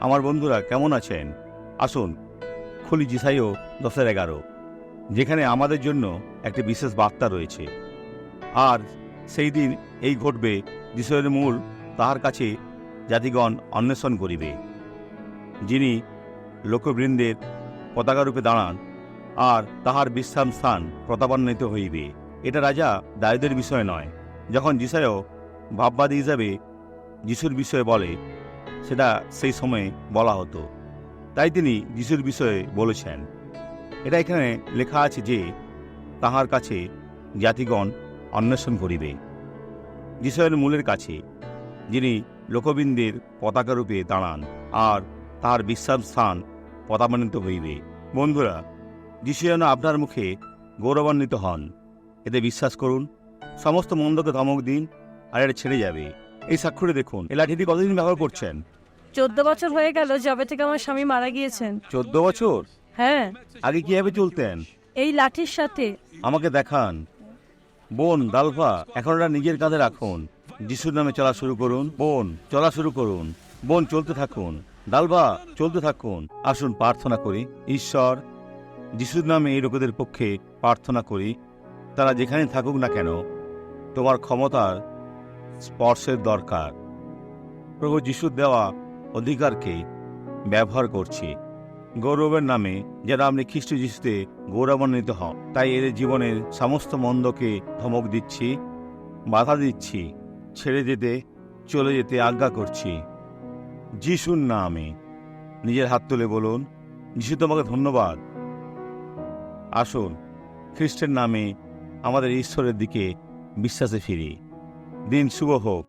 আমার বন্ধুরা কেমন আছেন? আসুন, খুলি জিসাইও দশের এগারো, যেখানে আমাদের জন্য একটি বিশেষ বার্তা রয়েছে। আর সেই দিন এই ঘটবে যিশুয়ের মূল তাহার কাছে জাতিগণ অন্বেষণ করিবে, যিনি লোকবৃন্দের পতাকারূপে দাঁড়ান আর তাহার বিশ্রাম স্থান প্রতাপান্বিত হইবে। এটা রাজা দায়দের বিষয় নয়, যখন যিশায়ও ভাববাদী হিসাবে যিশুর বিষয়ে বলে সেটা সেই সময়ে বলা হতো। তাই তিনি যিশুর বিষয়ে বলেছেন, এটা এখানে লেখা আছে যে, তাহার কাছে জাতিগণ অন্বেষণ করিবে। যিশয়ের মূলের কাছে, যিনি লোকবিন্দের পতাকারূপে দাঁড়ান আর তাহার বিশ্রাম স্থান পতামান্বিত হইবে। বন্ধুরা, যিশু যেন আপনার মুখে গৌরবান্বিত হন, এতে বিশ্বাস করুন, সমস্ত মন্দকে ধমক দিন আর এটা ছেড়ে যাবে। এই স্বাক্ষরে দেখুন এই লাঠিটি কতদিন ব্যবহার করছেন? চোদ্দ বছর হয়ে গেল যবে থেকে আমার স্বামী মারা গিয়েছেন। চোদ্দ বছর? হ্যাঁ। আগে কীভাবে চলতেন? এই লাঠির সাথে। আমাকে দেখান। বোন দালফা এখন ওরা নিজের কাঁধে রাখুন। যিশুর নামে চলা শুরু করুন। বোন চলা শুরু করুন। বোন চলতে থাকুন। ডালবা চলতে থাকুন। আসুন প্রার্থনা করি। ঈশ্বর যিশুর নামে এই লোকেদের পক্ষে প্রার্থনা করি। তারা যেখানে থাকুক না কেন তোমার ক্ষমতার স্পর্শের দরকার। প্রভু যিশুর দেওয়া অধিকারকে ব্যবহার করছি। গৌরবের নামে যারা আপনি খ্রিস্ট যিশুতে গৌরবান্বিত হন, তাই এদের জীবনের সমস্ত মন্দকে ধমক দিচ্ছি, বাধা দিচ্ছি, ছেড়ে যেতে, চলে যেতে আজ্ঞা করছি। যিশুর নামে নিজের হাত তুলে বলুন, যিশু তোমাকে ধন্যবাদ। আসুন, খ্রিস্টের নামে আমাদের ঈশ্বরের দিকে বিশ্বাসে ফিরি। দিন শুভ হোক